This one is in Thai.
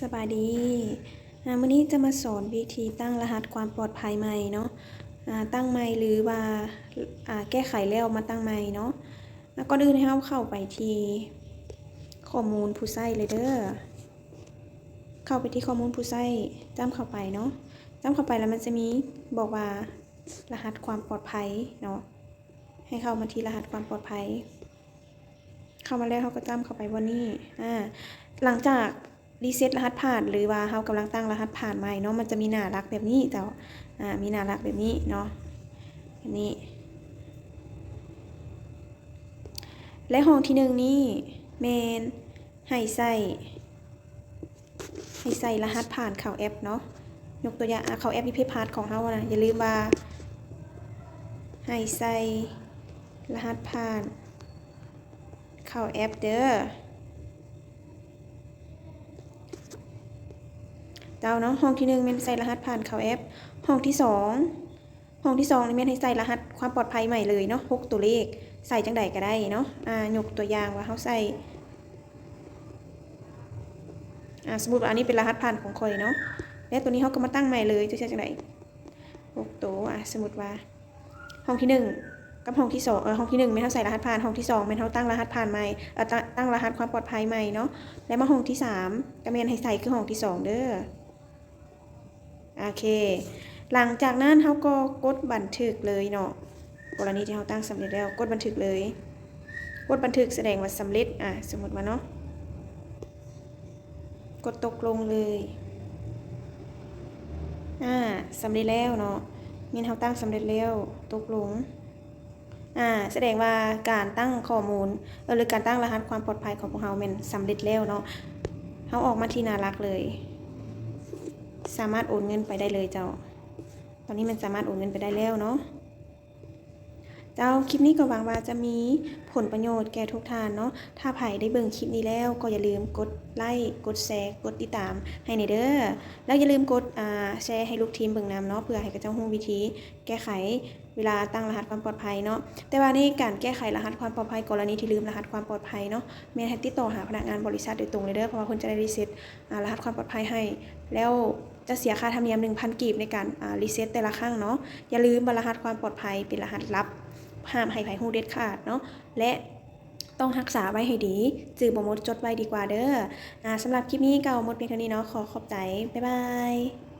สบายดีอ่าวันนี้จะมาสอนวิธีตั้งรหัสความปลอดภัยใหม่เนาะอ่าตั้งใหม่หรือว่าอ่าแก้ไขแล้วมาตั้งใหม่เนาะแล้วก็ดื้นให้เราเข้าไปที่ข้อมูลผู้ใช้เลยเด้อ เข้าไปที่ข้อมูลผู้ใช้จ้ำเข้าไปเนาะจ้ำเข้าไปแล้วมันจะมีบอกว่ารหัสความปลอดภัยเนาะ ให้เข้ามาที่รหัสความปลอดภัย เข้ามาแล้วเขาก็จ้ำเข้าไปวันนี้ อ่า หลังจาก รีเซ็ตรหัสผ่าน หรือว่าเขากำลังตั้งรหัสผ่านใหม่เนาะมันจะมีหน้ารักแบบนี้แต่ว่าอ่ามีหน้ารักแบบนี้เนาะแบบนี้ และห้องที่หนึ่งนี่เมนให้ใส่ให้ใส่รหัสผ่านเข้าแอปเนาะยกตัวอย่างเข้าแอปพิเพพาร์ทของเขานะอย่าลืมว่าให้ใส่รหัสผ่าน เข้าแอปเด้อ เจ้าเนาะห้องที่หนึ่งเป็นใส่รหัสผ่านเข้าแอป ห้องที่สองห้องที่สองนี่แม่นให้ใส่รหัสความปลอดภัยใหม่เลยเนาะหกตัวเลขใส่จังใดก็ได้เนาะอ่ายกตัวอย่างว่าเขาใส่อ่าสมมติว่าอันนี้เป็นรหัสผ่านของคอยเนาะแล้วตัวนี้เขาก็มาตั้งใหม่เลยจะใช้จังใดหกตัวอะสมมติว่า ห้องที่หนึ่งกับห้องที่สองเออห้องที่หนึ่งม่นเขาใส่รหัสผ่านห้องที่สองม่นเขาตั้งรหัสผ่านใหม่เออตั้งรหัสความปลอดภัยใหม่เนาะแล้วมาห้องที่สามก็แม่นให้ใส่คือห้องที่สองเด้อ โอเค หลังจากนั้นเขาก็กดบันทึกเลยเนาะกรณีที่เขาตั้งสำเร็จแล้วกดบันทึกเลย กดบันทึกแสดงว่าสำเร็จอะสมมติว่าเนาะกดตกลงเลยอ่าสำเร็จแล้วเนาะมีนเขาตั้งสำเร็จแล้วตกลงอ่าแสดงว่าการตั้งข้อมูลหรือการตั้งรหัสความปลอดภัยของพวกเราเป็นสำเร็จแล้วเนาะเขาออกมาที่นารักเลย สามารถโอนเงินไปได้เลยเจ้า ตอนนี้มันสามารถโอนเงินไปได้แล้วเนาะ เจ้าคลิปนี้ก็หวังว่าจะมีผลประโยชน์แก่ทุกท่านเนาะ ถ้าไผ่ได้เบิ่งคลิปนี้แล้วก็อย่าลืมกดไลค์ กดแชร์ กดติดตามให้ในเด้อ แล้วอย่าลืมกดแชร์ให้ลูกทีมเบิ่งนำเนาะเพื่อให้กระเจ้าฮู้วิธี แก้ไขเวลาตั้งรหัสความปลอดภัยเนาะ แต่ว่าในการแก้ไขรหัสความปลอดภัยกรณีที่ลืมรหัสความปลอดภัยเนาะแม่นให้ติดต่อหาพนักงานบริษัทโดยตรงเลยเด้อ เพราะว่าเพิ่นจะได้รีเซ็ตรหัสความปลอดภัยให้ แล้ว จะเสียค่าธรรมเนียม 1,000 กีบในการรีเซ็ตแต่ละครั้งเนาะอย่าลืมบรหัสความปลอดภัยเป็นรหัสลับ ห้ามให้ไผฮู้เด็ดขาดเนาะและต้องรักษาไว้ให้ดีจือบ่หมดจดไว้ดีกว่าเด้ออสำหรับคลิปนี้เก่าหมดเพียงเท่านี้เนาะขอขอบใจ บ๊ายบาย